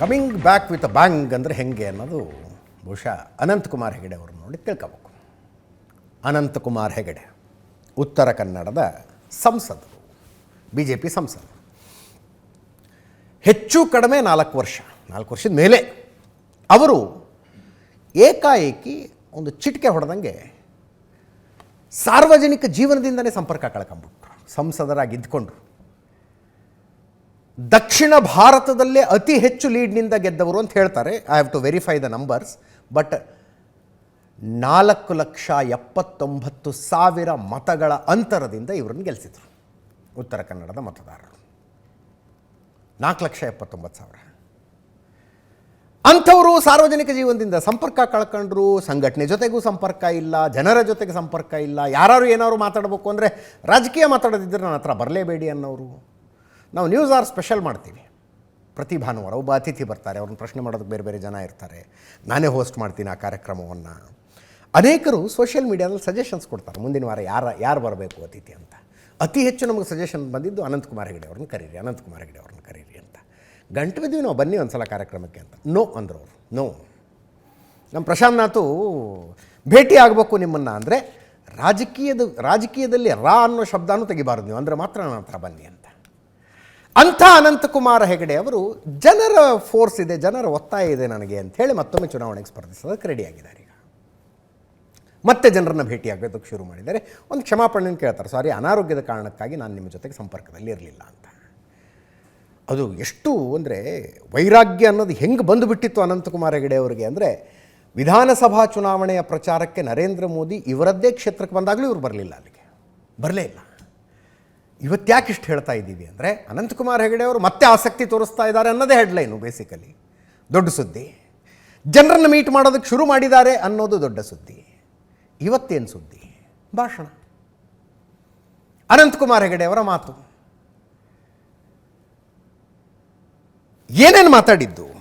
Coming back with a bang ಅಂದರೆ ಹೆಂಗೆ ಅನ್ನೋದು ಬಹುಶಃ ಅನಂತಕುಮಾರ್ ಹೆಗಡೆ ಅವ್ರನ್ನ ನೋಡಿ ತಿಳ್ಕೋಬೇಕು. ಅನಂತಕುಮಾರ್ ಹೆಗಡೆ, ಉತ್ತರ ಕನ್ನಡದ ಸಂಸದರು ಬಿ ಜೆ ಪಿ ಸಂಸದರು. ಹೆಚ್ಚು ಕಡಿಮೆ ನಾಲ್ಕು ವರ್ಷ, ನಾಲ್ಕು ವರ್ಷದ ಮೇಲೆ ಅವರು ಏಕಾಏಕಿ ಒಂದು ಚಿಟಿಕೆ ಹೊಡೆದಂಗೆ ಸಾರ್ವಜನಿಕ ಜೀವನದಿಂದನೇ ಸಂಪರ್ಕ ಕಳ್ಕೊಂಬಿಟ್ರು ಸಂಸದರಾಗಿ ಇದ್ಕೊಂಡ್ರು ದಕ್ಷಿಣ ಭಾರತದಲ್ಲೇ ಅತಿ ಹೆಚ್ಚು ಲೀಡ್ನಿಂದ ಗೆದ್ದವರು ಅಂತ ಹೇಳ್ತಾರೆ. I have to verify the numbers but ನಾಲ್ಕು ಲಕ್ಷ ಎಪ್ಪತ್ತೊಂಬತ್ತು ಸಾವಿರ ಮತಗಳ ಅಂತರದಿಂದ ಇವರನ್ನು ಗೆಲ್ಲಿಸಿದರು ಉತ್ತರ ಕನ್ನಡದ ಮತದಾರರು. ನಾಲ್ಕು ಲಕ್ಷ ಎಪ್ಪತ್ತೊಂಬತ್ತು ಸಾವಿರ. ಅಂಥವರು ಸಾರ್ವಜನಿಕ ಜೀವನದಿಂದ ಸಂಪರ್ಕ ಕಳ್ಕೊಂಡ್ರು, ಸಂಘಟನೆ ಜೊತೆಗೂ ಸಂಪರ್ಕ ಇಲ್ಲ, ಜನರ ಜೊತೆಗೆ ಸಂಪರ್ಕ ಇಲ್ಲ ಯಾರು ಏನಾದ್ರು ಮಾತಾಡಬೇಕು ಅಂದರೆ ರಾಜಕೀಯ ಮಾತಾಡೋದಿದ್ದರೆ ನನ್ನ ಹತ್ರ ಬರಲೇಬೇಡಿ ಅನ್ನೋರು. ನಾವು ನ್ಯೂಸ್ ಆರ್ ಸ್ಪೆಷಲ್ ಮಾಡ್ತೀವಿ. ಪ್ರತಿ ಭಾನುವಾರ ಒಬ್ಬ ಅತಿಥಿ ಬರ್ತಾರೆ, ಅವ್ರನ್ನ ಪ್ರಶ್ನೆ ಮಾಡೋದಕ್ಕೆ ಬೇರೆ ಬೇರೆ ಜನ ಇರ್ತಾರೆ. ನಾನೇ ಹೋಸ್ಟ್ ಮಾಡ್ತೀನಿ ಆ ಕಾರ್ಯಕ್ರಮವನ್ನು. ಅನೇಕರು ಸೋಷಿಯಲ್ ಮೀಡಿಯಾದಲ್ಲಿ ಸಜೆಷನ್ಸ್ ಕೊಡ್ತಾರೆ, ಮುಂದಿನ ವಾರ ಯಾರು ಯಾರು ಬರಬೇಕು ಅತಿಥಿ ಅಂತ. ಅತಿ ಹೆಚ್ಚು ನಮಗೆ ಸಜೆಷನ್ ಬಂದಿದ್ದು ಅನಂತಕುಮಾರ್ ಹೆಗಡೆ ಅವ್ರನ್ನ ಕರೀರಿ, ಅನಂತಕುಮಾರ್ ಹೆಗಡೆ ಅವ್ರನ್ನ ಕರೀರಿ ಅಂತ. ಗಂಟು ಬಿದ್ದೀವಿ ನಾವು, ಬನ್ನಿ ಒಂದು ಸಲ ಕಾರ್ಯಕ್ರಮಕ್ಕೆ ಅಂತ. ನೋ ಅಂದರು ಅವರು ನೋ ನಮ್ಮ ಪ್ರಶಾಂತ್ ನಾಥು ಭೇಟಿ ಆಗಬೇಕು ನಿಮ್ಮನ್ನು ಅಂದರೆ ರಾಜಕೀಯದ, ರಾಜಕೀಯದಲ್ಲಿ ರಾ ಅನ್ನೋ ಶಬ್ದನೂ ತೆಗಿಬಾರ್ದು ನೀವು, ಅಂದರೆ ಮಾತ್ರ ನನ್ನ ಹತ್ರ ಬನ್ನಿ ಅಂತ. ಅಂಥ ಅನಂತಕುಮಾರ ಹೆಗಡೆ ಅವರು ಜನರ ಫೋರ್ಸ್ ಇದೆ, ಜನರ ಒತ್ತಾಯ ಇದೆ ನನಗೆ ಅಂತ ಹೇಳಿ ಮತ್ತೊಮ್ಮೆ ಚುನಾವಣೆಗೆ ಸ್ಪರ್ಧಿಸೋದಕ್ಕೆ ರೆಡಿಯಾಗಿದ್ದಾರೆ ಈಗ. ಮತ್ತೆ ಜನರನ್ನ ಭೇಟಿಯಾಗೋದಕ್ಕೆ ಶುರು ಮಾಡಿದ್ದಾರೆ. ಒಂದು ಕ್ಷಮಾಪಣೆಯನ್ನು ಕೇಳ್ತಾರೆ ಸಾರಿ ಅನಾರೋಗ್ಯದ ಕಾರಣಕ್ಕಾಗಿ ನಾನು ನಿಮ್ಮ ಜೊತೆಗೆ ಸಂಪರ್ಕದಲ್ಲಿ ಇರಲಿಲ್ಲ ಅಂತ. ಅದು ಎಷ್ಟು ಅಂದರೆ ವೈರಾಗ್ಯ ಅನ್ನೋದು ಹೆಂಗೆ ಬಂದುಬಿಟ್ಟಿತ್ತು ಅನಂತಕುಮಾರ ಹೆಗಡೆ ಅವರಿಗೆ ಅಂದರೆ, ವಿಧಾನಸಭಾ ಚುನಾವಣೆಯ ಪ್ರಚಾರಕ್ಕೆ ನರೇಂದ್ರ ಮೋದಿ ಇವರದ್ದೇ ಕ್ಷೇತ್ರಕ್ಕೆ ಬಂದಾಗಲೂ ಇವರು ಬರಲಿಲ್ಲ ಅಲ್ಲಿಗೆ. ಬರಲೇ ಇಲ್ಲ. ಇವತ್ತ್ಯಾಕೆ ಇಷ್ಟು ಹೇಳ್ತಾ ಇದ್ದೀವಿ ಅಂದರೆ ಅನಂತಕುಮಾರ್ ಹೆಗಡೆ ಅವರು ಮತ್ತೆ ಆಸಕ್ತಿ ತೋರಿಸ್ತಾ ಇದ್ದಾರೆ ಅನ್ನೋದೇ ಹೆಡ್ಲೈನು ಬೇಸಿಕಲಿ ದೊಡ್ಡ ಸುದ್ದಿ. ಜನರನ್ನು ಮೀಟ್ ಮಾಡೋದಕ್ಕೆ ಶುರು ಮಾಡಿದ್ದಾರೆ ಅನ್ನೋದು ದೊಡ್ಡ ಸುದ್ದಿ. ಇವತ್ತೇನು ಸುದ್ದಿ? ಭಾಷಣ. ಅನಂತಕುಮಾರ್ ಹೆಗಡೆ ಅವರ ಮಾತು. ಏನೇನು ಮಾತಾಡಿದ್ದು?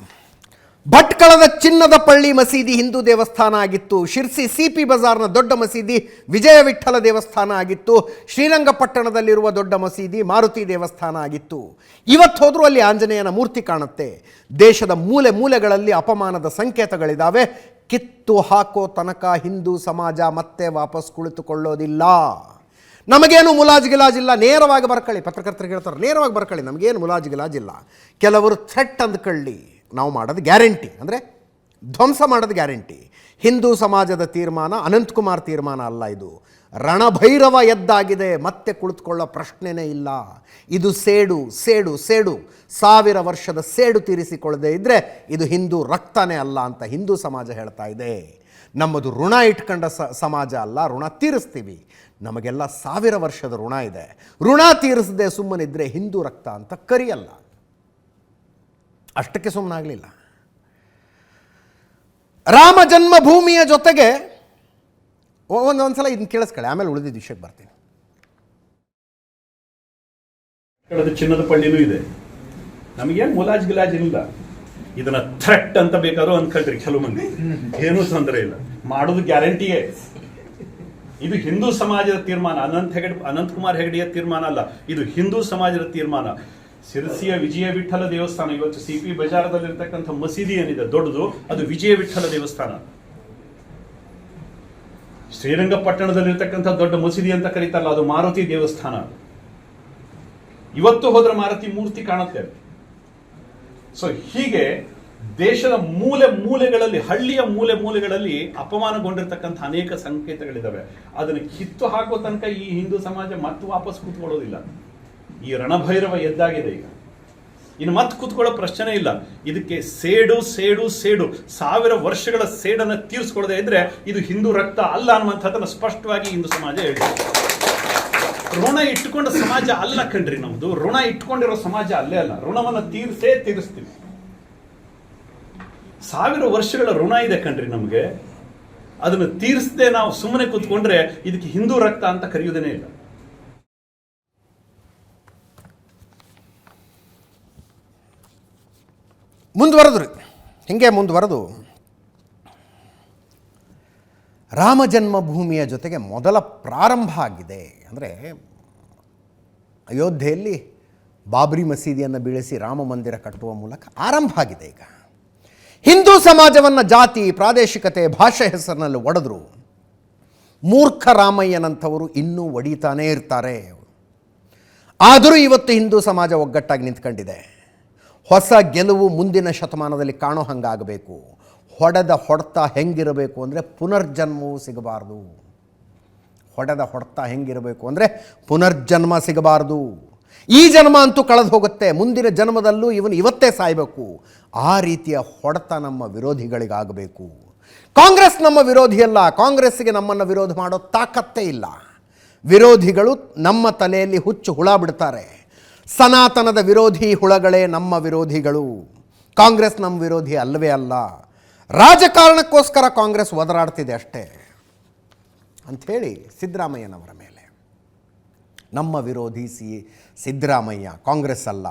ಭಟ್ಕಳದ ಚಿನ್ನದ ಪಳ್ಳಿ ಮಸೀದಿ ಹಿಂದೂ ದೇವಸ್ಥಾನ ಆಗಿತ್ತು. ಶಿರ್ಸಿ ಸಿ ಪಿ ಬಜಾರ್ನ ದೊಡ್ಡ ಮಸೀದಿ ವಿಜಯ ವಿಠಲ ದೇವಸ್ಥಾನ ಆಗಿತ್ತು. ಶ್ರೀರಂಗಪಟ್ಟಣದಲ್ಲಿರುವ ದೊಡ್ಡ ಮಸೀದಿ ಮಾರುತಿ ದೇವಸ್ಥಾನ ಆಗಿತ್ತು. ಇವತ್ತು ಹೋದರೂ ಅಲ್ಲಿ ಆಂಜನೇಯನ ಮೂರ್ತಿ ಕಾಣುತ್ತೆ. ದೇಶದ ಮೂಲೆ ಮೂಲೆಗಳಲ್ಲಿ ಅಪಮಾನದ ಸಂಕೇತಗಳಿದ್ದಾವೆ ಕಿತ್ತು ಹಾಕೋ ತನಕ ಹಿಂದೂ ಸಮಾಜ ಮತ್ತೆ ವಾಪಸ್ ಕುಳಿತುಕೊಳ್ಳೋದಿಲ್ಲ. ನಮಗೇನು ಮುಲಾಜ್ ಗಿಲಾಜಿಲ್ಲ ನೇರವಾಗಿ ಬರ್ಕೊಳ್ಳಿ ಪತ್ರಕರ್ತರಿಗೆ ಹೇಳ್ತಾರೆ, ನೇರವಾಗಿ ಬರ್ಕೊಳ್ಳಿ ನಮಗೇನು ಮುಲಾಜ್ ಗಿಲಾಜಿಲ್ಲ ಕೆಲವರು ಥ್ರೆಟ್ ಅಂದ್ಕೊಳ್ಳಿ. ನಾವು ಮಾಡೋದು ಗ್ಯಾರಂಟಿ, ಅಂದರೆ ಧ್ವಂಸ ಮಾಡೋದು ಗ್ಯಾರಂಟಿ. ಹಿಂದೂ ಸಮಾಜದ ತೀರ್ಮಾನ ಅನಂತಕುಮಾರ್ ತೀರ್ಮಾನ ಅಲ್ಲ ಇದು. ರಣಭೈರವ ಎದ್ದಾಗಿದೆ, ಮತ್ತೆ ಕುಳಿತುಕೊಳ್ಳೋ ಪ್ರಶ್ನೆನೇ ಇಲ್ಲ. ಇದು ಸೇಡು ಸೇಡು ಸೇಡು. ಸಾವಿರ ವರ್ಷದ ಸೇಡು ತೀರಿಸಿಕೊಳ್ಳದೆ ಇದ್ದರೆ ಇದು ಹಿಂದೂ ರಕ್ತನೇ ಅಲ್ಲ ಅಂತ ಹಿಂದೂ ಸಮಾಜ ಹೇಳ್ತಾ ಇದೆ. ನಮ್ಮದು ಋಣ ಇಟ್ಕೊಂಡ ಸಮಾಜ ಅಲ್ಲ, ಋಣ ತೀರಿಸ್ತೀವಿ. ನಮಗೆಲ್ಲ ಸಾವಿರ ವರ್ಷದ ಋಣ ಇದೆ. ಋಣ ತೀರಿಸದೆ ಸುಮ್ಮನಿದ್ರೆ ಹಿಂದೂ ರಕ್ತ ಅಂತ ಕರಿಯಲ್ಲ. ಅಷ್ಟಕ್ಕೆ ಸುಮ್ಮನಾಗಲಿಲ್ಲ ರಾಮ ಜನ್ಮಭೂಮಿಯ ಜೊತೆಗೆ ಒಂದೊಂದು ಸಲ ಇದನ್ನ ಕೇಳಿಸ್ಕೊಳ್ಳಿ ಆಮೇಲೆ ಉಳಿದಿದ್ದ ವಿಷಯಕ್ಕೆ ಬರ್ತೀನಿ. ಚಿನ್ನದ ಪಳ್ಳಿನೂ ಇದೆ. ನಮಗೇನು ಮುಲಾಜ್ ಗಿಲಾಜ್ ಇಲ್ಲ. ಇದನ್ನ ಥ್ರೆಟ್ ಅಂತ ಬೇಕಾದ್ರೂ ಅನ್ಕೊಳ್ತೀರಿ ಕೆಲವು ಮಂದಿ. ಏನೂ ತೊಂದರೆ ಇಲ್ಲ. ಮಾಡೋದು ಗ್ಯಾರಂಟಿಯೇ. ಇದು ಹಿಂದೂ ಸಮಾಜದ ತೀರ್ಮಾನ. ಅನಂತ ಹೆಗಡೆ ಅನಂತಕುಮಾರ್ ಹೆಗಡೆಯ ತೀರ್ಮಾನ ಅಲ್ಲ. ಇದು ಹಿಂದೂ ಸಮಾಜದ ತೀರ್ಮಾನ. ಸಿರಸಿಯ ವಿಜಯ ವಿಠಲ ದೇವಸ್ಥಾನ. ಇವತ್ತು ಸಿ ಪಿ ಬಜಾರದಲ್ಲಿರ್ತಕ್ಕಂಥ ಮಸೀದಿ ಏನಿದೆ, ದೊಡ್ಡದು, ಅದು ವಿಜಯ ವಿಠಲ ದೇವಸ್ಥಾನ. ಶ್ರೀರಂಗಪಟ್ಟಣದಲ್ಲಿರ್ತಕ್ಕಂಥ ದೊಡ್ಡ ಮಸೀದಿ ಅಂತ ಕರೀತಾರಲ್ಲ, ಅದು ಮಾರುತಿ ದೇವಸ್ಥಾನ. ಇವತ್ತು ಹೋದ್ರೆ ಮಾರುತಿ ಮೂರ್ತಿ ಕಾಣುತ್ತೆ. ಸೊ ಹೀಗೆ ದೇಶದ ಮೂಲೆ ಮೂಲೆಗಳಲ್ಲಿ, ಹಳ್ಳಿಯ ಮೂಲೆ ಮೂಲೆಗಳಲ್ಲಿ ಅಪಮಾನಗೊಂಡಿರ್ತಕ್ಕಂಥ ಅನೇಕ ಸಂಕೇತಗಳಿದ್ದಾವೆ ಅದನ್ನು ಕಿತ್ತು ಹಾಕೋ ತನಕ ಈ ಹಿಂದೂ ಸಮಾಜ ಮತ್ತೆ ವಾಪಸ್ ಕೂತ್ಕೊಳ್ಳೋದಿಲ್ಲ. ಈ ರಣಭೈರವ ಎದ್ದಾಗಿದೆ ಈಗ. ಇನ್ನು ಮತ್ತೆ ಕೂತ್ಕೊಳ್ಳೋ ಪ್ರಶ್ನೆ ಇಲ್ಲ. ಇದಕ್ಕೆ ಸೇಡು ಸೇಡು ಸೇಡು. ಸಾವಿರ ವರ್ಷಗಳ ಸೇಡನ್ನು ತೀರಿಸ್ಕೊಳ್ಳದೆ ಇದ್ರೆ ಇದು ಹಿಂದೂ ರಕ್ತ ಅಲ್ಲ ಅನ್ನುವಂಥದ್ದನ್ನು ಸ್ಪಷ್ಟವಾಗಿ ಹಿಂದೂ ಸಮಾಜ ಹೇಳಿದೆ ಋಣ ಇಟ್ಟುಕೊಂಡ ಸಮಾಜ ಅಲ್ಲ ಕಣ್ರಿ ನಮ್ದು. ಋಣ ಇಟ್ಕೊಂಡಿರೋ ಸಮಾಜ ಅಲ್ಲೇ ಅಲ್ಲ. ಋಣವನ್ನ ತೀರಿಸೇ ತೀರಿಸ್ತೀವಿ. ಸಾವಿರ ವರ್ಷಗಳ ಋಣ ಇದೆ ಕಣ್ರಿ ನಮಗೆ. ಅದನ್ನು ತೀರಿಸದೆ ನಾವು ಸುಮ್ಮನೆ ಕೂತ್ಕೊಂಡ್ರೆ ಇದಕ್ಕೆ ಹಿಂದೂ ರಕ್ತ ಅಂತ ಕರೆಯುವುದೇನೇ ಇಲ್ಲ. ಮುಂದುವರೆದ್ರು. ಹಿಂಗೆ ಮುಂದುವರೆದು. ರಾಮ ಜನ್ಮಭೂಮಿಯ ಜೊತೆಗೆ ಮೊದಲ ಪ್ರಾರಂಭ ಆಗಿದೆ. ಅಂದರೆ ಅಯೋಧ್ಯೆಯಲ್ಲಿ ಬಾಬ್ರಿ ಮಸೀದಿಯನ್ನು ಬೀಳಿಸಿ ರಾಮ ಮಂದಿರ ಕಟ್ಟುವ ಮೂಲಕ ಆರಂಭ ಆಗಿದೆ ಈಗ. ಹಿಂದೂ ಸಮಾಜವನ್ನು ಜಾತಿ, ಪ್ರಾದೇಶಿಕತೆ, ಭಾಷೆ ಹೆಸರಿನಲ್ಲಿ ಒಡೆದ್ರು. ಮೂರ್ಖ ರಾಮಯ್ಯನಂಥವರು ಇನ್ನೂ ಒಡೀತಾನೇ ಇರ್ತಾರೆ. ಆದರೂ ಇವತ್ತು ಹಿಂದೂ ಸಮಾಜ ಒಗ್ಗಟ್ಟಾಗಿ ನಿಂತ್ಕೊಂಡಿದೆ. ಹೊಸ ಗೆಲುವು ಮುಂದಿನ ಶತಮಾನದಲ್ಲಿ ಕಾಣೋ ಹಂಗಾಗಬೇಕು. ಹೊಡೆದ ಹೊಡೆತ ಹೆಂಗಿರಬೇಕು ಅಂದರೆ ಪುನರ್ಜನ್ಮವೂ ಸಿಗಬಾರ್ದು. ಹೊಡೆದ ಹೊಡೆತ ಹೆಂಗಿರಬೇಕು ಅಂದರೆ ಪುನರ್ಜನ್ಮ ಸಿಗಬಾರ್ದು. ಈ ಜನ್ಮ ಅಂತೂ ಕಳೆದು ಹೋಗುತ್ತೆ. ಮುಂದಿನ ಜನ್ಮದಲ್ಲೂ ಇವನು ಇವತ್ತೇ ಸಾಯಬೇಕು. ಆ ರೀತಿಯ ಹೊಡೆತ ನಮ್ಮ ವಿರೋಧಿಗಳಿಗಾಗಬೇಕು. ಕಾಂಗ್ರೆಸ್ ನಮ್ಮ ವಿರೋಧಿಯಲ್ಲ ಕಾಂಗ್ರೆಸ್ಸಿಗೆ ನಮ್ಮನ್ನು ವಿರೋಧ ಮಾಡೋ ತಾಕತ್ತೇ ಇಲ್ಲ. ವಿರೋಧಿಗಳು ನಮ್ಮ ತಲೆಯಲ್ಲಿ ಹುಚ್ಚು ಹುಳ ಬಿಡ್ತಾರೆ. ಸನಾತನದ ವಿರೋಧಿ ಹುಳಗಳೇ ನಮ್ಮ ವಿರೋಧಿಗಳು. ಕಾಂಗ್ರೆಸ್ ನಮ್ಮ ವಿರೋಧಿ ಅಲ್ಲವೇ ಅಲ್ಲ. ರಾಜಕಾರಣಕ್ಕೋಸ್ಕರ ಕಾಂಗ್ರೆಸ್ ಒದರಾಡ್ತಿದೆ ಅಷ್ಟೇ. ಅಂಥೇಳಿ ಸಿದ್ದರಾಮಯ್ಯನವರ ಮೇಲೆ. ನಮ್ಮ ವಿರೋಧಿ ಸಿ ಸಿದ್ದರಾಮಯ್ಯ ಕಾಂಗ್ರೆಸ್ ಅಲ್ಲ.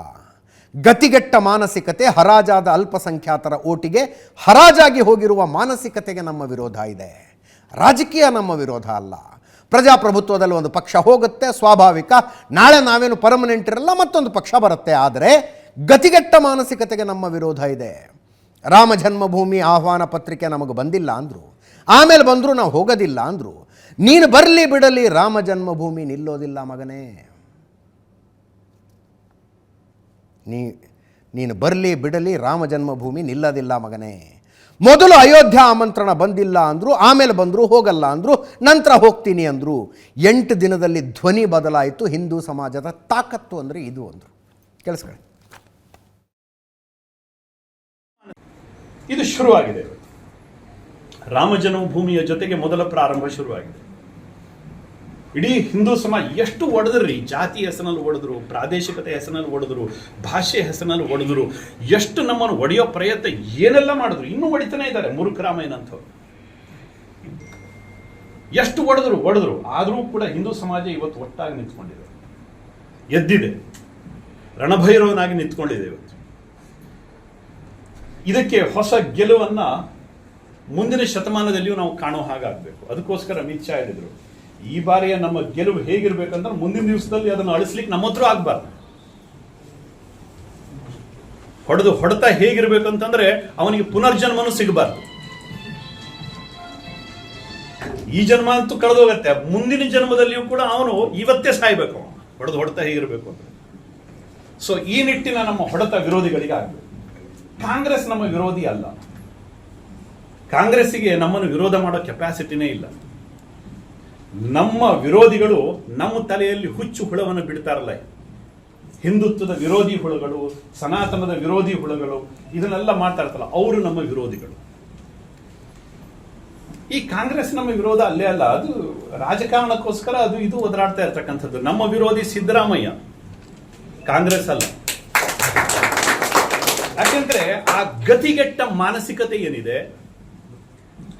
ಗತಿಗೆಟ್ಟ ಮಾನಸಿಕತೆ ಹರಾಜಾದ ಅಲ್ಪಸಂಖ್ಯಾತರ ಓಟಿಗೆ ಹರಾಜಾಗಿ ಹೋಗಿರುವ ಮಾನಸಿಕತೆಗೆ ನಮ್ಮ ವಿರೋಧ ಇದೆ. ರಾಜಕೀಯ ನಮ್ಮ ವಿರೋಧ ಅಲ್ಲ. ಪ್ರಜಾಪ್ರಭುತ್ವದಲ್ಲಿ ಒಂದು ಪಕ್ಷ ಹೋಗುತ್ತೆ, ಸ್ವಾಭಾವಿಕ. ನಾಳೆ ನಾವೇನು ಪರ್ಮನೆಂಟ್ ಇರಲ್ಲ, ಮತ್ತೊಂದು ಪಕ್ಷ ಬರುತ್ತೆ. ಆದರೆ ಗತಿಗೆಟ್ಟ ಮಾನಸಿಕತೆಗೆ ನಮ್ಮ ವಿರೋಧ ಇದೆ. ರಾಮ ಜನ್ಮಭೂಮಿ ಆಹ್ವಾನ ಪತ್ರಿಕೆ ನಮಗೆ ಬಂದಿಲ್ಲ ಅಂದರು. ಆಮೇಲೆ ಬಂದರೂ ನಾವು ಹೋಗೋದಿಲ್ಲ ಅಂದರು. ನೀನು ಬರಲಿ ಬಿಡಲಿ, ರಾಮ ಜನ್ಮಭೂಮಿ ನಿಲ್ಲೋದಿಲ್ಲ ಮಗನೇ. ನೀ, ನೀನು ಬರಲಿ ಬಿಡಲಿ, ರಾಮ ಜನ್ಮಭೂಮಿ ನಿಲ್ಲೋದಿಲ್ಲ ಮಗನೇ. ಮೊದಲು ಅಯೋಧ್ಯ ಆಮಂತ್ರಣ ಬಂದಿಲ್ಲ ಅಂದರು, ಆಮೇಲೆ ಬಂದರು, ಹೋಗಲ್ಲ ಅಂದರು, ನಂತರ ಹೋಗ್ತೀನಿ ಅಂದರು. ಎಂಟು ದಿನದಲ್ಲಿ ಧ್ವನಿ ಬದಲಾಯಿತು, ಹಿಂದೂ ಸಮಾಜದ ತಾಕತ್ತು ಅಂದರೆ ಇದು ಅಂದರು. ಕೇಳಿಸ್ಕೊಳ್ಳಿ. ಇದು ಶುರುವಾಗಿದೆ. ರಾಮ ಜನ್ಮಭೂಮಿಯ ಜೊತೆಗೆ ಮೊದಲ ಪ್ರಾರಂಭ ಶುರುವಾಗಿದೆ. ಇಡೀ ಹಿಂದೂ ಸಮಾಜ ಎಷ್ಟು ಒಡೆದ್ರಿ ಜಾತಿ ಹೆಸರಿನಲ್ಲಿ ಒಡೆದ್ರು, ಪ್ರಾದೇಶಿಕತೆ ಹೆಸರಿನಲ್ಲಿ ಒಡೆದ್ರು, ಭಾಷೆ ಹೆಸರಿನಲ್ಲಿ ಒಡೆದ್ರು, ಎಷ್ಟು ನಮ್ಮನ್ನು ಒಡೆಯೋ ಪ್ರಯತ್ನ ಏನೆಲ್ಲ ಮಾಡಿದ್ರು, ಇನ್ನೂ ಹೊಡಿತಾನೆ ಇದ್ದಾರೆ ಮುರುಕರಾಮಯ್ಯನಂಥವ್ರು ಎಷ್ಟು ಒಡೆದ್ರು ಒಡೆದ್ರು. ಆದರೂ ಕೂಡ ಹಿಂದೂ ಸಮಾಜ ಇವತ್ತು ಒಟ್ಟಾಗಿ ನಿಂತ್ಕೊಂಡಿದೆ. ಎದ್ದಿದೆ. ರಣಭೈರವನಾಗಿ ನಿಂತ್ಕೊಂಡಿದೆ ಇವತ್ತು. ಇದಕ್ಕೆ ಹೊಸ ಗೆಲುವನ್ನ ಮುಂದಿನ ಶತಮಾನದಲ್ಲಿಯೂ ನಾವು ಕಾಣೋ ಹಾಗಾಗಬೇಕು. ಅದಕ್ಕೋಸ್ಕರ ಅಮಿತ್ ಶಾ ಹೇಳಿದ್ರು. ಈ ಬಾರಿಯ ನಮ್ಮ ಗೆಲುವು ಹೇಗಿರ್ಬೇಕಂದ್ರೆ ಮುಂದಿನ ದಿವಸದಲ್ಲಿ ಅದನ್ನು ಅಳಿಸ್ಲಿಕ್ಕೆ ನಮ್ಮ ಹತ್ರ ಆಗ್ಬಾರ್ದು. ಹೊಡೆದು ಹೊಡೆತ ಹೇಗಿರ್ಬೇಕಂತಂದ್ರೆ ಅವನಿಗೆ ಪುನರ್ಜನ್ಮನು ಸಿಗಬಾರ್ದು. ಈ ಜನ್ಮ ಅಂತೂ ಕಳೆದೋಗತ್ತೆ. ಮುಂದಿನ ಜನ್ಮದಲ್ಲಿಯೂ ಕೂಡ ಅವನು ಇವತ್ತೇ ಸಾಯ್ಬೇಕು. ಅವನು ಹೊಡೆದು ಹೊಡೆತ ಹೇಗಿರ್ಬೇಕು ಅಂತ. ಸೊ ಈ ನಿಟ್ಟಿನ ನಮ್ಮ ಹೊಡೆತ ವಿರೋಧಿಗಳಿಗೆ ಆಗಬೇಕು ಕಾಂಗ್ರೆಸ್ ನಮ್ಮ ವಿರೋಧಿ ಅಲ್ಲ. ಕಾಂಗ್ರೆಸ್ಸಿಗೆ ನಮ್ಮನ್ನು ವಿರೋಧ ಮಾಡೋ ಕೆಪಾಸಿಟಿನೇ ಇಲ್ಲ. ನಮ್ಮ ವಿರೋಧಿಗಳು ನಮ್ಮ ತಲೆಯಲ್ಲಿ ಹುಚ್ಚು ಹುಳವನ್ನು ಬಿಡ್ತಾರಲ್ಲ. ಹಿಂದುತ್ವದ ವಿರೋಧಿ ಹುಳುಗಳು, ಸನಾತನದ ವಿರೋಧಿ ಹುಳುಗಳು, ಇದನ್ನೆಲ್ಲ ಮಾತಾಡ್ತಲ್ಲ ಅವರು ನಮ್ಮ ವಿರೋಧಿಗಳು. ಈ ಕಾಂಗ್ರೆಸ್ ನಮ್ಮ ವಿರೋಧ ಅಲ್ಲೇ ಅಲ್ಲ, ಅದು ರಾಜಕಾರಣಕ್ಕೋಸ್ಕರ ಅದು ಇದು ಒದರಾಡ್ತಾ ಇರ್ತಕ್ಕಂಥದ್ದು. ನಮ್ಮ ವಿರೋಧಿ ಸಿದ್ದರಾಮಯ್ಯ. ಕಾಂಗ್ರೆಸ್ ಅಲ್ಲ. ಯಾಕೆಂದ್ರೆ ಆ ಗತಿಗೆಟ್ಟ ಮಾನಸಿಕತೆ ಏನಿದೆ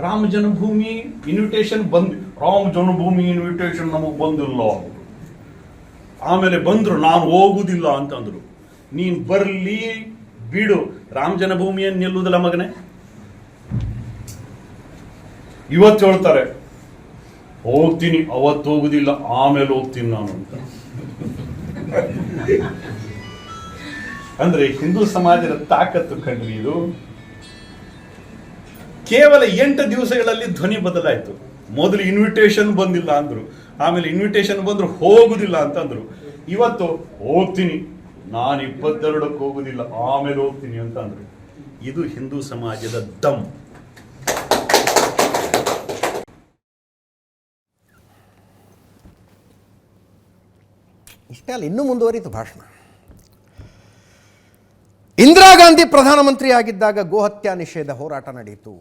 ರಾಮ ಜನ್ಮಭೂಮಿ ಇನ್ವಿಟೇಷನ್ ಬಂದ್, ರಾಮ ಜನ್ಮಭೂಮಿ ಇನ್ವಿಟೇಷನ್ ನಮಗೆ ಬಂದಿಲ್ಲ. ಆಮೇಲೆ ಬಂದ್ರು, ನಾನು ಹೋಗುದಿಲ್ಲ ಅಂತಂದ್ರು. ನೀನ್ ಬರಲಿ, ಬಿಡು. ರಾಮ ಜನ್ಮಭೂಮಿಯನ್ನು ನಿಲ್ಲುವುದಿಲ್ಲ ಮಗನೇ? ಇವತ್ತು ಹೇಳ್ತಾರೆ, ಹೋಗ್ತೀನಿ, ಅವತ್ತು ಹೋಗುದಿಲ್ಲ, ಆಮೇಲೆ ಹೋಗ್ತೀನಿ ನಾನು ಅಂತ. ಅಂದ್ರೆ ಹಿಂದೂ ಸಮಾಜದ ತಾಕತ್ತು ಕಣ್ರಿ ಇದು. ಕೇವಲ ಎಂಟು ದಿವಸಗಳಲ್ಲಿ ಧ್ವನಿ ಬದಲಾಯಿತು. ಮೊದಲು ಇನ್ವಿಟೇಷನ್ ಬಂದಿಲ್ಲ ಅಂದರು. ಆಮೇಲೆ ಇನ್ವಿಟೇಷನ್ ಬಂದ್ರು ಹೋಗುದಿಲ್ಲ ಅಂತಂದ್ರು ಇವತ್ತು ಹೋಗ್ತೀನಿ. ನಾನು ಇಪ್ಪತ್ತೆರಡಕ್ಕೆ ಹೋಗುದಿಲ್ಲ, ಆಮೇಲೆ ಹೋಗ್ತೀನಿ ಅಂತ ಅಂದ್ರು. ಇದು ಹಿಂದೂ ಸಮಾಜದ ದಮ್. ಇಷ್ಟೇ ಅಲ್ಲ, ಇನ್ನೂ ಮುಂದುವರಿತು ಭಾಷಣ. ಇಂದಿರಾ ಗಾಂಧಿ ಪ್ರಧಾನಮಂತ್ರಿ ಆಗಿದ್ದಾಗ ಗೋಹತ್ಯಾ ನಿಷೇಧ ಹೋರಾಟ ನಡೆಯಿತು.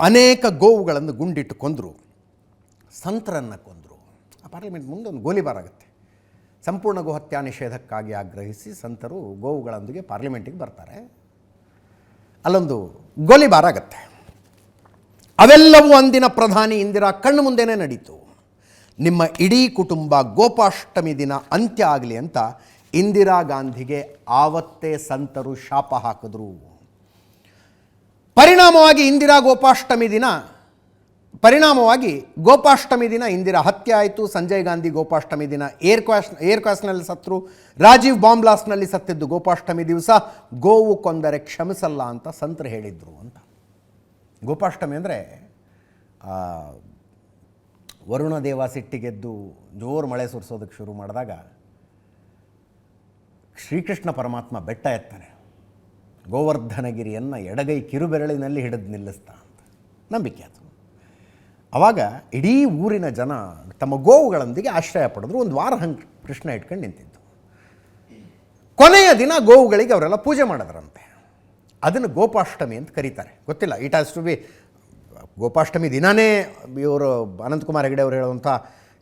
ಅನೇಕ ಗೋವುಗಳನ್ನು ಗುಂಡಿಟ್ಟು ಕೊಂದರು ಸಂತರನ್ನು ಕೊಂದರು. ಆ ಪಾರ್ಲಿಮೆಂಟ್ ಮುಂದೆ ಒಂದು ಗೋಲಿಬಾರ್ ಆಗುತ್ತೆ. ಸಂಪೂರ್ಣ ಗೋಹತ್ಯಾ ನಿಷೇಧಕ್ಕಾಗಿ ಆಗ್ರಹಿಸಿ ಸಂತರು ಗೋವುಗಳೊಂದಿಗೆ ಪಾರ್ಲಿಮೆಂಟಿಗೆ ಬರ್ತಾರೆ. ಅಲ್ಲೊಂದು ಗೋಲಿಬಾರ್ ಆಗುತ್ತೆ. ಅವೆಲ್ಲವೂ ಅಂದಿನ ಪ್ರಧಾನಿ ಇಂದಿರಾ ಕಣ್ಣು ಮುಂದೆನೇ ನಡೀತು. ನಿಮ್ಮ ಇಡೀ ಕುಟುಂಬ ಗೋಪಾಷ್ಟಮಿ ದಿನ ಅಂತ್ಯ ಆಗಲಿ ಅಂತ ಇಂದಿರಾ ಗಾಂಧಿಗೆ ಆವತ್ತೇ ಸಂತರು ಶಾಪ ಹಾಕಿದ್ರು. ಪರಿಣಾಮವಾಗಿ ಇಂದಿರಾ ಗೋಪಾಷ್ಟಮಿ ದಿನ, ಪರಿಣಾಮವಾಗಿ ಗೋಪಾಷ್ಟಮಿ ದಿನ ಇಂದಿರಾ ಹತ್ಯೆ ಆಯಿತು, ಸಂಜಯ್ ಗಾಂಧಿ ಗೋಪಾಷ್ಟಮಿ ದಿನ ಏರ್ ಕ್ವಾಶ್, ಏರ್ ಕ್ವಾಶ್ನಲ್ಲಿ ಸತ್ರು, ರಾಜೀವ್ ಬಾಂಬ್ ಬ್ಲಾಸ್ಟ್ನಲ್ಲಿ ಸತ್ತಿದ್ದು ಗೋಪಾಷ್ಟಮಿ ದಿವಸ, ಗೋವು ಕೊಂದರೆ ಕ್ಷಮಿಸಲ್ಲ ಅಂತ ಸಂತರು ಹೇಳಿದರು ಅಂತ. ಗೋಪಾಷ್ಟಮಿ ಅಂದರೆ ವರುಣ ದೇವ ಸಿಟ್ಟಿಗೆದ್ದು ಜೋರು ಮಳೆ ಸುರಿಸೋದಕ್ಕೆ ಶುರು ಮಾಡಿದಾಗ ಶ್ರೀಕೃಷ್ಣ ಪರಮಾತ್ಮ ಬೆಟ್ಟ ಎತ್ತಾನೆ. ಗೋವರ್ಧನಗಿರಿಯನ್ನು ಎಡಗೈ ಕಿರುಬೆರಳಿನಲ್ಲಿ ಹಿಡಿದು ನಿಲ್ಲಿಸ್ತಾ ಅಂತ. ನಂಬಿಕೆ ಅದು. ಆವಾಗ ಇಡೀ ಊರಿನ ಜನ ತಮ್ಮ ಗೋವುಗಳೊಂದಿಗೆ ಆಶ್ರಯ ಪಡೆದ್ರು. ಒಂದು ವಾರ ಹಂಗೆ ಕೃಷ್ಣ ಇಟ್ಕೊಂಡು ನಿಂತಿದ್ದು. ಕೊನೆಯ ದಿನ ಗೋವುಗಳಿಗೆ ಅವರೆಲ್ಲ ಪೂಜೆ ಮಾಡಿದ್ರಂತೆ. ಅದನ್ನು ಗೋಪಾಷ್ಟಮಿ ಅಂತ ಕರೀತಾರೆ. ಗೊತ್ತಿಲ್ಲ it has to be Gopashtami ದಿನವೇ ಇವರು ಅನಂತಕುಮಾರ್ ಹೆಗಡೆ ಅವರು ಹೇಳುವಂಥ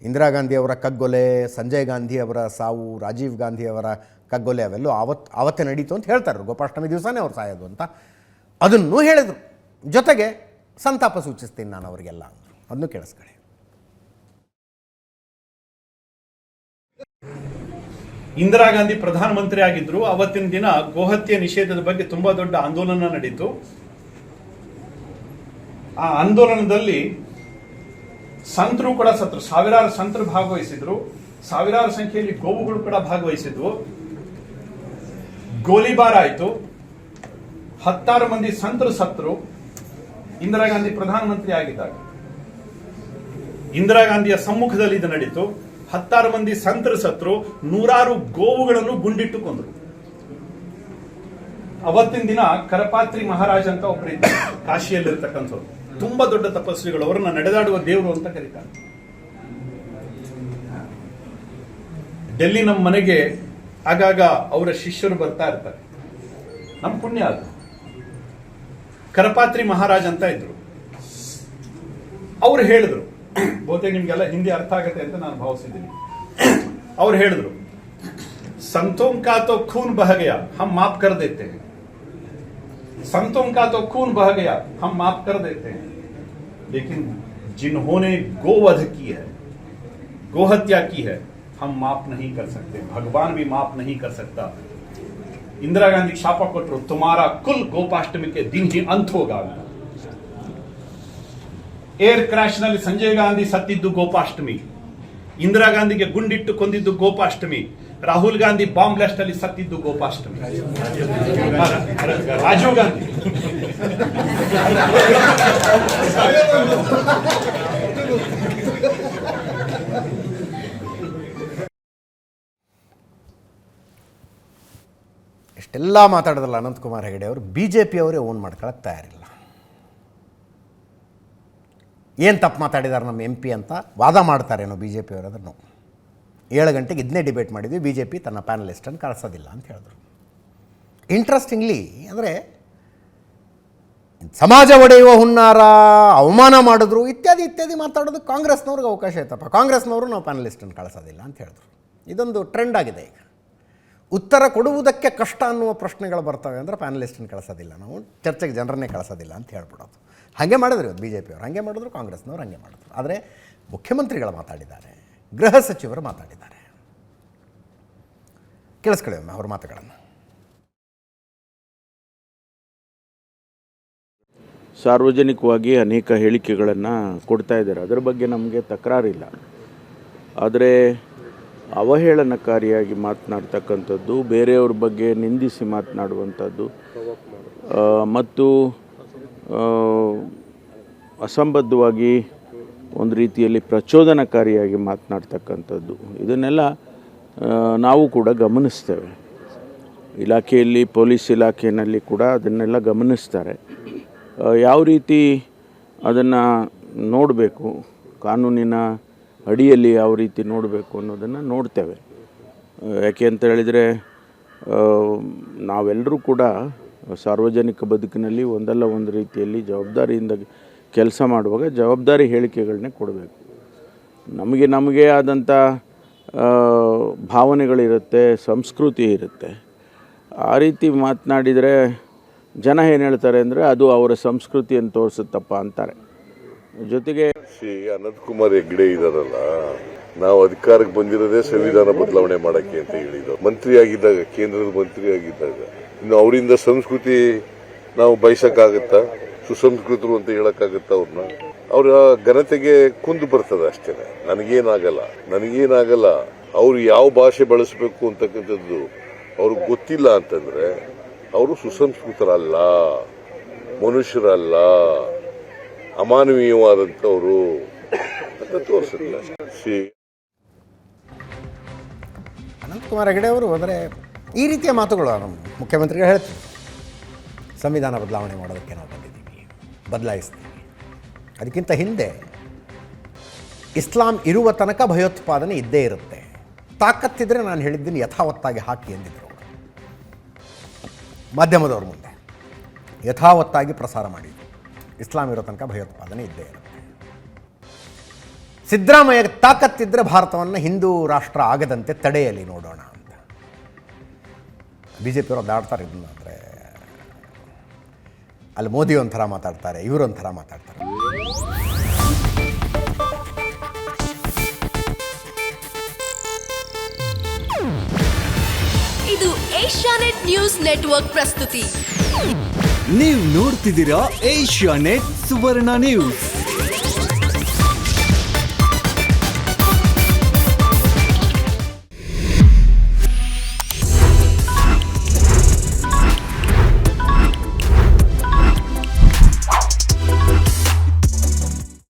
ಇಂದಿರಾ ಗಾಂಧಿ ಅವರ ಕಗ್ಗೊಲೆ, ಸಂಜಯ್ ಗಾಂಧಿ ಅವರ ಸಾವು, ರಾಜೀವ್ ಗಾಂಧಿ ಅವರ ಕಗ್ಗೊಲೆ ಅವೆಲ್ಲೂ ಆವತ್ತು ಆವತ್ತೇ ನಡೀತು ಅಂತ ಹೇಳ್ತಾರೆ. ಗೋಪಾಷ್ಟಮಿ ದಿವಸನೇ ಅವ್ರು ಸಾಯೋದು ಅಂತ. ಅದನ್ನು ಹೇಳಿದರು. ಜೊತೆಗೆ ಸಂತಾಪ ಸೂಚಿಸ್ತೀನಿ ನಾನು ಅವರಿಗೆಲ್ಲ ಅದನ್ನು ಕೇಳಿಸ್ಕೊಳ್ಳಿ. ಇಂದಿರಾ ಗಾಂಧಿ ಪ್ರಧಾನಮಂತ್ರಿ ಆಗಿದ್ರು. ಅವತ್ತಿನ ದಿನ ಗೋಹತ್ಯೆ ನಿಷೇಧದ ಬಗ್ಗೆ ತುಂಬಾ ದೊಡ್ಡ ಆಂದೋಲನ ನಡೀತು. ಆ ಆಂದೋಲನದಲ್ಲಿ ಸಂತರು ಕೂಡ ಸತ್ರು. ಸಾವಿರಾರು ಸಂತರು ಭಾಗವಹಿಸಿದ್ರು. ಸಾವಿರಾರು ಸಂಖ್ಯೆಯಲ್ಲಿ ಗೋವುಗಳು ಕೂಡ ಭಾಗವಹಿಸಿದ್ವು. ಗೋಲಿಬಾರ್ ಆಯಿತು. ಹತ್ತಾರು ಮಂದಿ ಸಂತರು ಸತ್ರು. ಇಂದಿರಾ ಗಾಂಧಿ ಪ್ರಧಾನಮಂತ್ರಿ ಆಗಿದ್ದಾಗ. ಇಂದಿರಾ ಗಾಂಧಿಯ ಸಮ್ಮುಖದಲ್ಲಿ ಇದು ನಡೀತು. ಹತ್ತಾರು ಮಂದಿ ಸಂತರು ಸತ್ರು, ನೂರಾರು ಗೋವುಗಳನ್ನು ಗುಂಡಿಟ್ಟು ಕೊಂದರು. ಅವತ್ತಿನ ದಿನ ಕರಪಾತ್ರಿ ಮಹಾರಾಜ್ ಅಂತ ಒಬ್ಬರು ಕಾಶಿಯಲ್ಲಿರ್ತಕ್ಕಂಥವ್ರು. ತುಂಬಾ ದೊಡ್ಡ ತಪಸ್ವಿಗಳು. ಅವರನ್ನ ನಡೆದಾಡುವ ದೇವರು ಅಂತ ಕರೀತಾರೆ. ಡೆಲ್ಲಿ ನಮ್ಮ ಮನೆಗೆ ಆಗಾಗ ಅವರ ಶಿಷ್ಯರು ಬರ್ತಾ ಇರ್ತಾರೆ. ನಮ್ಮ ಪುಣ್ಯ ಅದು. ಕರಪಾತ್ರಿ ಮಹಾರಾಜ್ ಅಂತ ಇದ್ರು. ಅವ್ರು ಹೇಳಿದ್ರು. ಬಹುತೇಕ ನಿಮ್ಗೆಲ್ಲ ಹಿಂದಿ ಅರ್ಥ ಆಗತ್ತೆ ಅಂತ ನಾನು ಭಾವಿಸಿದ್ದೀನಿ. ಅವ್ರು ಹೇಳಿದ್ರು, ಸಂತೋಂಕಾತೋ ಖೂನ್ ಬಹಗಯ, ಹಮ್ ಮಾಪ್ ಕರ್ದೇತೆ संतों का तो खून बह गया, हम माफ़ कर देते हैं। लेकिन जिन्होंने गोवध की है, गोहत्या की है, हम माफ़ नहीं कर सकते, भगवान भी माफ़ नहीं कर सकता। इंदिरा गांधी छापा कटो तुम्हारा कुल गोपाष्टमी के दिन ही अंत होगा। एयर क्रैश संजय गांधी सत्तु गोपाष्टमी, इंदिरा गांधी के गुंडिट्टु कोंदिद्दु गोपाष्टमी ರಾಹುಲ್ ಗಾಂಧಿ ಬಾಂಬ್ ಬ್ಲಾಸ್ಟ್ ಅಲ್ಲಿ ಸತ್ತಿದ್ದು ಗೋಪಾಷ್ಟಮಿ. ರಾಜೀವ್ ಗಾಂಧಿ. ಇಷ್ಟೆಲ್ಲ ಮಾತಾಡೋದಲ್ಲ ಅನಂತಕುಮಾರ್ ಹೆಗಡೆ ಅವರು ಬಿ ಜೆ ಪಿಯವರೇ ಓನ್ ಮಾಡ್ಕೊಳ್ಳೋಕೆ ತಯಾರಿಲ್ಲ. ಏನು ತಪ್ಪು ಮಾತಾಡಿದ್ದಾರೆ ನಮ್ಮ ಎಂ ಪಿ ಅಂತ ವಾದ ಮಾಡ್ತಾರೇನೋ ಬಿ ಜೆ ಪಿ ಅದನ್ನು ಏಳು ಗಂಟೆಗೆ ಇದನ್ನೇ ಡಿಬೇಟ್ ಮಾಡಿದ್ವಿ. ಬಿ ಜೆ ಪಿ ತನ್ನ ಪ್ಯಾನಲಿಸ್ಟನ್ನು ಕಳಿಸೋದಿಲ್ಲ ಅಂತ ಹೇಳಿದ್ರು. ಇಂಟ್ರೆಸ್ಟಿಂಗ್ಲಿ ಅಂದರೆ ಸಮಾಜ ಒಡೆಯುವ ಹುನ್ನಾರ, ಅವಮಾನ ಮಾಡಿದ್ರು, ಇತ್ಯಾದಿ ಇತ್ಯಾದಿ ಮಾತಾಡೋದು ಕಾಂಗ್ರೆಸ್ನವ್ರಿಗೆ ಅವಕಾಶ ಇತ್ತಪ್ಪ. ಕಾಂಗ್ರೆಸ್ನವರು ನಾವು ಪ್ಯಾನಲಿಸ್ಟನ್ನು ಕಳಿಸೋದಿಲ್ಲ ಅಂತ ಹೇಳಿದ್ರು. ಇದೊಂದು ಟ್ರೆಂಡ್ ಆಗಿದೆ ಈಗ. ಉತ್ತರ ಕೊಡುವುದಕ್ಕೆ ಕಷ್ಟ ಅನ್ನುವ ಪ್ರಶ್ನೆಗಳು ಬರ್ತವೆ ಅಂದರೆ ಪ್ಯಾನಲಿಸ್ಟನ್ನು ಕಳಿಸೋದಿಲ್ಲ ನಾವು. ಚರ್ಚೆಗೆ ಜನರನ್ನೇ ಕಳಿಸೋದಿಲ್ಲ ಅಂತ ಹೇಳ್ಬಿಡೋದು. ಹಾಗೆ ಮಾಡಿದ್ರು ಬಿ ಜೆ ಪಿಯವರು ಹಾಗೆ ಮಾಡಿದ್ರು ಕಾಂಗ್ರೆಸ್ನವ್ರು, ಹಾಗೆ ಮಾಡಿದ್ರು. ಆದರೆ ಮುಖ್ಯಮಂತ್ರಿಗಳು ಮಾತಾಡಿದ್ದಾರೆ. ಗೃಹ ಸಚಿವರು ಮಾತಾಡಿದ್ದಾರೆ. ಕೇಳಿಸ್ಕೊಳ್ಳಿ ಒಮ್ಮೆ ಅವ್ರ ಮಾತುಗಳನ್ನು. ಸಾರ್ವಜನಿಕವಾಗಿ ಅನೇಕ ಹೇಳಿಕೆಗಳನ್ನು ಕೊಡ್ತಾ ಇದ್ದಾರೆ. ಅದರ ಬಗ್ಗೆ ನಮಗೆ ತಕರಾರಿಲ್ಲ. ಆದರೆ ಅವಹೇಳನಕಾರಿಯಾಗಿ ಮಾತನಾಡ್ತಕ್ಕಂಥದ್ದು, ಬೇರೆಯವ್ರ ಬಗ್ಗೆ ನಿಂದಿಸಿ ಮಾತನಾಡುವಂಥದ್ದು ಮತ್ತು ಅಸಂಬದ್ಧವಾಗಿ ಒಂದು ರೀತಿಯಲ್ಲಿ ಪ್ರಚೋದನಕಾರಿಯಾಗಿ ಮಾತನಾಡ್ತಕ್ಕಂಥದ್ದು. ಇದನ್ನೆಲ್ಲ ನಾವು ಕೂಡ ಗಮನಿಸ್ತೇವೆ. ಇಲಾಖೆಯಲ್ಲಿ, ಪೊಲೀಸ್ ಇಲಾಖೆಯಲ್ಲಿ ಕೂಡ ಅದನ್ನೆಲ್ಲ ಗಮನಿಸ್ತಾರೆ. ಯಾವ ರೀತಿ ಅದನ್ನು ನೋಡಬೇಕು, ಕಾನೂನಿನ ಅಡಿಯಲ್ಲಿ ಯಾವ ರೀತಿ ನೋಡಬೇಕು ಅನ್ನೋದನ್ನು ನೋಡ್ತೇವೆ. ಯಾಕೆ ಅಂತ ಹೇಳಿದರೆ ನಾವೆಲ್ಲರೂ ಕೂಡ ಸಾರ್ವಜನಿಕ ಬದುಕಿನಲ್ಲಿ ಒಂದಲ್ಲ ಒಂದು ರೀತಿಯಲ್ಲಿ ಜವಾಬ್ದಾರಿಯಿಂದ ಕೆಲಸ ಮಾಡುವಾಗ ಜವಾಬ್ದಾರಿ ಹೇಳಿಕೆಗಳನ್ನೇ ಕೊಡಬೇಕು. ನಮಗೆ ನಮಗೆ ಆದಂಥ ಭಾವನೆಗಳಿರುತ್ತೆ, ಸಂಸ್ಕೃತಿ ಇರುತ್ತೆ. ಆ ರೀತಿ ಮಾತನಾಡಿದರೆ ಜನ ಏನು ಹೇಳ್ತಾರೆ ಅಂದರೆ ಅದು ಅವರ ಸಂಸ್ಕೃತಿಯನ್ನು ತೋರಿಸುತ್ತಪ್ಪ ಅಂತಾರೆ. ಜೊತೆಗೆ ಶ್ರೀ ಅನಂತ್ ಕುಮಾರ್ ಹೆಗ್ಡೆ ಇದಾರಲ್ಲ, ನಾವು ಅಧಿಕಾರಕ್ಕೆ ಬಂದಿರೋದೇ ಸಂವಿಧಾನ ಬದಲಾವಣೆ ಮಾಡಕ್ಕೆ ಅಂತ ಹೇಳಿದ್ರು. ಮಂತ್ರಿ ಆಗಿದ್ದಾಗ ಕೇಂದ್ರದ ಮಂತ್ರಿ ಆಗಿದ್ದಾಗ ಇನ್ನು ಅವರಿಂದ ಸಂಸ್ಕೃತಿ ನಾವು ಬಯಸಕ್ಕಾಗತ್ತಾ? ಸುಸಂಸ್ಕೃತರು ಅಂತ ಹೇಳಕ್ಕಾಗತ್ತ ಅವ್ರನ್ನ? ಅವರ ಘನತೆಗೆ ಕುಂದು ಬರ್ತದೆ ಅಷ್ಟೇ. ನನಗೇನಾಗಲ್ಲ. ನನಗೇನಾಗಲ್ಲ. ಅವ್ರು ಯಾವ ಭಾಷೆ ಬಳಸಬೇಕು ಅಂತಕ್ಕಂಥದ್ದು ಅವ್ರಿಗೆ ಗೊತ್ತಿಲ್ಲ ಅಂತಂದ್ರೆ ಅವರು ಸುಸಂಸ್ಕೃತರಲ್ಲ. ಮನುಷ್ಯರಲ್ಲ. ಅಮಾನವೀಯವಾದಂಥವರು ಅಂತ ತೋರಿಸಿಲ್ಲ ಶ್ರೀ ಅನಂತಕುಮಾರ್ ಹೆಗಡೆ ಅವರು ಅಂದರೆ ಈ ರೀತಿಯ ಮಾತುಗಳು ಮುಖ್ಯಮಂತ್ರಿಗಳು ಹೇಳ್ತೀವಿ ಸಂವಿಧಾನ ಬದಲಾವಣೆ ಮಾಡೋದಕ್ಕೆ ನಾವು ಬಂದಿದ್ದೀವಿ, ಬದಲಾಯಿಸ್ತೀವಿ. ಅದಕ್ಕಿಂತ ಹಿಂದೆ ಇಸ್ಲಾಂ ಇರುವ ತನಕ ಭಯೋತ್ಪಾದನೆ ಇದ್ದೇ ಇರುತ್ತೆ. ತಾಕತ್ತಿದ್ರೆ ನಾನು ಹೇಳಿದ್ದೀನಿ ಯಥಾವತ್ತಾಗಿ ಹಾಕಿ ಎಂದಿದ್ದರು ಮಾಧ್ಯಮದವ್ರ ಮುಂದೆ ಯಥಾವತ್ತಾಗಿ ಪ್ರಸಾರ ಮಾಡಿದ್ರು. ಇಸ್ಲಾಂ ಇರೋ ತನಕ ಭಯೋತ್ಪಾದನೆ ಇದ್ದೇ ಇರುತ್ತೆ. ಸಿದ್ದರಾಮಯ್ಯ ತಾಕತ್ತಿದ್ರೆ ಭಾರತವನ್ನು ಹಿಂದೂ ರಾಷ್ಟ್ರ ಆಗದಂತೆ ತಡೆಯಲಿ ನೋಡೋಣ ಅಂತ. ಬಿ ಜೆ ಪಿಯವರು ದಾಡ್ತಾರೆ ಇದನ್ನ ಅಲ್ಲಿ ಮೋದಿ ಒಂಥರ ಮಾತಾಡ್ತಾರೆ ಇವರೊಂಥರ ಮಾತಾಡ್ತಾರೆ. ಇದು ಏಷ್ಯಾನೆಟ್ ನ್ಯೂಸ್ ನೆಟ್ವರ್ಕ್ ಪ್ರಸ್ತುತಿ. ನೀವು ನೋಡ್ತಿದ್ದೀರಾ ಏಷ್ಯಾನೆಟ್ ಸುವರ್ಣ ನ್ಯೂಸ್.